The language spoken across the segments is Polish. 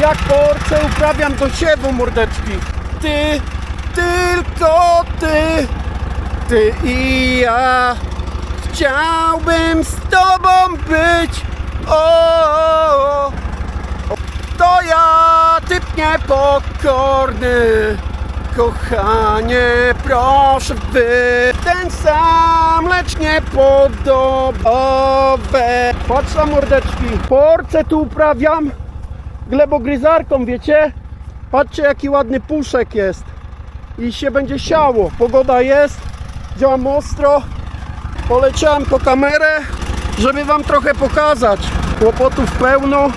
Jak porce uprawiam do siewu mordeczki. Ty, tylko ty, ty i ja. Chciałbym z tobą być. O, to ja, typ niepokorny. Kochanie, proszę by ten sam, lecz niepodobowe. Patrz na mordeczki. Porce tu uprawiam glebogryzarką, wiecie? Patrzcie jaki ładny puszek jest. I się będzie siało. Pogoda jest, działam ostro. Poleciałem po kamerę, żeby wam trochę pokazać. Kłopotów pełno.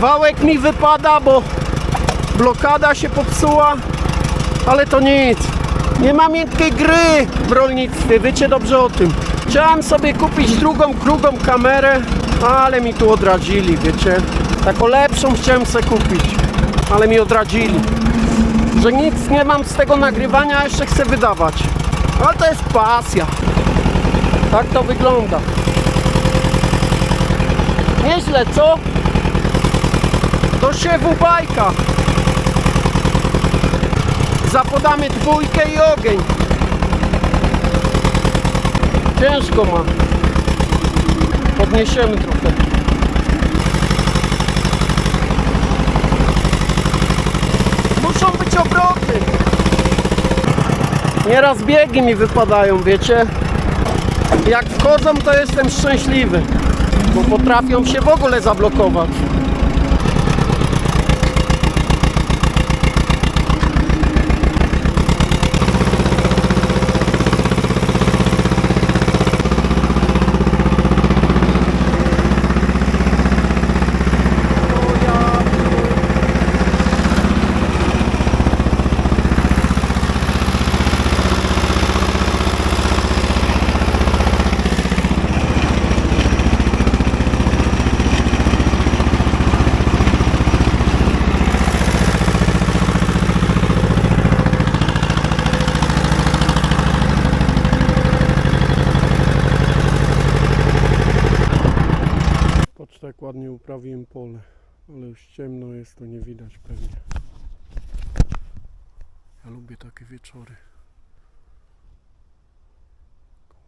Wałek mi wypada, bo blokada się popsuła. Ale to nic. Nie ma miękkiej gry w rolnictwie, wiecie dobrze o tym. Chciałem sobie kupić drugą, krugą kamerę, ale mi tu odradzili, wiecie. Taką lepszą chciałem sobie kupić, ale mi odradzili. Że nic nie mam z tego nagrywania, a jeszcze chcę wydawać. Ale to jest pasja. Tak to wygląda. Nieźle, co? Do siewu bajka. Zapodamy dwójkę i ogień. Ciężko ma. Podniesiemy trochę. Nieraz biegi mi wypadają, wiecie? Jak wchodzą, to jestem szczęśliwy, bo potrafią się w ogóle zablokować. Patrz tak ładnie uprawiłem pole, ale już ciemno jest, to nie widać pewnie. Ja lubię takie wieczory.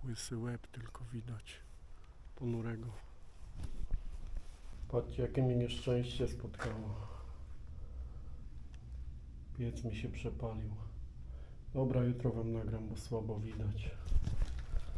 Łysy łeb tylko widać ponurego. Patrzcie jakie mnie nieszczęście spotkało. Piec mi się przepalił. Dobra, jutro wam nagram, bo słabo widać.